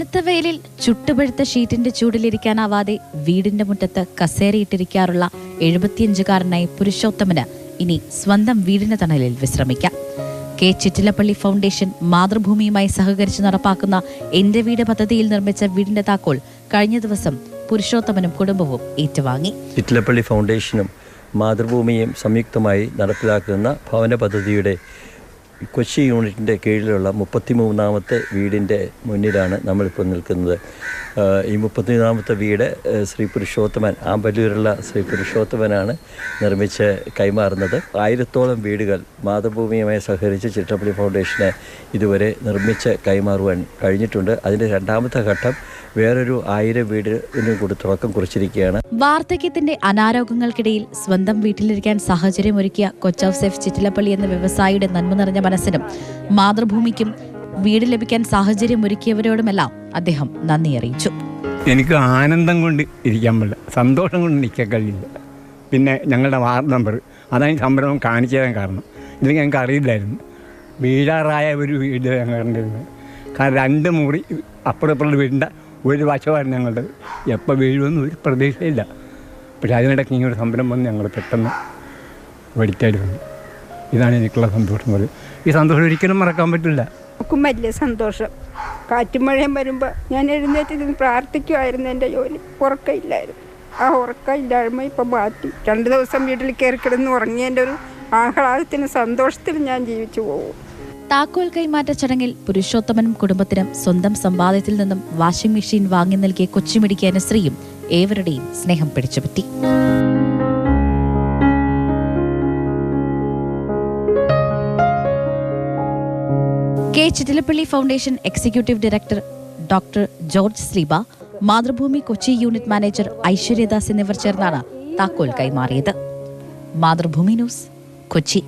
ഉച്ചവെയിലിൽ ചുട്ടുപഴുത്ത ഷീറ്റിന്റെ ചൂടിലിരിക്കാനാവാതെ വീടിന്റെ മുറ്റത്ത് കസേരയിട്ടിരിക്കാറുള്ള എഴുപത്തിയഞ്ചുകാരനായി പുരുഷോത്തമന് ഇനി സ്വന്തം വീടിന്റെ തണലിൽ വിശ്രമിക്കാം. കെ. ചിറ്റിലപ്പള്ളി ഫൗണ്ടേഷൻ മാതൃഭൂമിയുമായി സഹകരിച്ച് നടപ്പാക്കുന്ന എന്റെ വീട് പദ്ധതിയിൽ നിർമ്മിച്ച വീടിന്റെ താക്കോൽ കഴിഞ്ഞ ദിവസം പുരുഷോത്തമനും കുടുംബവും ഏറ്റുവാങ്ങി. ചിറ്റിലപ്പള്ളി ഫൗണ്ടേഷനും മാതൃഭൂമിയും സംയുക്തമായി നടപ്പിലാക്കുന്ന ഭവന പദ്ധതിയുടെ കൊച്ചി യൂണിറ്റിന്റെ കീഴിലുള്ള മുപ്പത്തി മൂന്നാമത്തെ വീടിന്റെ മുന്നിലാണ് നമ്മളിപ്പോൾ നിൽക്കുന്നത്. ഈ മുപ്പത്തിമൂന്നാമത്തെ വീട് ശ്രീ പുരുഷോത്തമൻ ആമ്പല്ലൂരുള്ള ശ്രീ പുരുഷോത്തമനാണ് നിർമ്മിച്ച് കൈമാറുന്നത്. ആയിരത്തോളം വീടുകൾ മാതൃഭൂമിയുമായി സഹകരിച്ച് ചിട്ടപ്പള്ളി ഫൗണ്ടേഷനെ ഇതുവരെ നിർമ്മിച്ച് കൈമാറുവാൻ കഴിഞ്ഞിട്ടുണ്ട്. അതിന്റെ രണ്ടാമത്തെ ഘട്ടം വേറൊരു ആയിരം വീടിന് കൂടി തുടക്കം കുറിച്ചിരിക്കുകയാണ്. വാർദ്ധക്യത്തിന്റെ അനാരോഗ്യങ്ങൾക്കിടയിൽ സ്വന്തം വീട്ടിലിരിക്കാൻ സാഹചര്യമൊരുക്കിയ കൊച്ചൌസെഫ് ചിറ്റിലപ്പള്ളി എന്ന വ്യവസായിയുടെ നന്മ നിറഞ്ഞ മനസ്സിനും മാതൃഭൂമിക്കും വീട് ലഭിക്കാൻ സാഹചര്യം ഒരുക്കിയവരോടുമെല്ലാം അദ്ദേഹം നന്ദി അറിയിച്ചു. എനിക്ക് ആനന്ദം കൊണ്ട് ഇരിക്കാൻ പറ്റില്ല. സന്തോഷം കൊണ്ട് നിൽക്കാൻ കഴിയില്ല. പിന്നെ ഞങ്ങളുടെ വാർഡ് നമ്പർ അതാണ് സംരംഭം കാണിച്ചതാൻ കാരണം. ഇത് ഞങ്ങൾക്ക് അറിയില്ലായിരുന്നു. വീഴാറായ ഒരു വീട് ഞങ്ങൾ കണ്ടിരുന്നത് കാരണം രണ്ട് മുറി അപ്പുറപ്പുറം വീടിന്റെ ഒരു വശമായിരുന്നു ഞങ്ങളുടെ. എപ്പോൾ വീഴുമെന്ന് ഒരു പ്രതീക്ഷയില്ല. പക്ഷേ അതിനിടയ്ക്ക് ഇങ്ങനെ ഒരു സംരംഭം ഞങ്ങൾ പെട്ടെന്ന് വെടിക്കായിരുന്നു ഇതാണ് എനിക്കുള്ള സന്തോഷം. പറയും ഈ സന്തോഷം ഒരിക്കലും മറക്കാൻ പറ്റില്ല. നമുക്കും വലിയ സന്തോഷം. കാറ്റും മഴയും വരുമ്പോൾ ഞാൻ എഴുന്നേറ്റ് നിന്ന് പ്രാർത്ഥിക്കുമായിരുന്നു എന്റെ ജോലി. ഉറക്കമില്ലായിരുന്നു ആ ഉറക്കമില്ലായ്മ ഇപ്പം മാറ്റി. രണ്ട് ദിവസം വീട്ടിൽ കയറി കിടന്ന് ഉറങ്ങിയതിന്റെ ഒരു ആഹ്ലാദത്തിന് സന്തോഷത്തിൽ ഞാൻ ജീവിച്ചു പോകും. താക്കോൽ കൈമാറ്റ ചടങ്ങിൽ പുരുഷോത്തമനും കുടുംബത്തിനും സ്വന്തം സമ്പാദ്യത്തിൽ നിന്നും വാഷിംഗ് മെഷീൻ വാങ്ങി നൽകിയ കൊച്ചുമിടിക്ക് അനുശ്രീയും ഏവരുടെയും സ്നേഹം പിടിച്ചുപറ്റി. K Chittilappilly foundation executive director doctor George Sreeba Mathrubhumi Kochi unit manager Aishwaryadas എന്നിവർ ചേർന്നാണ് താക്കോൽ കൈമാറിയത്. മാതൃഭൂമി ന്യൂസ് കൊച്ചി.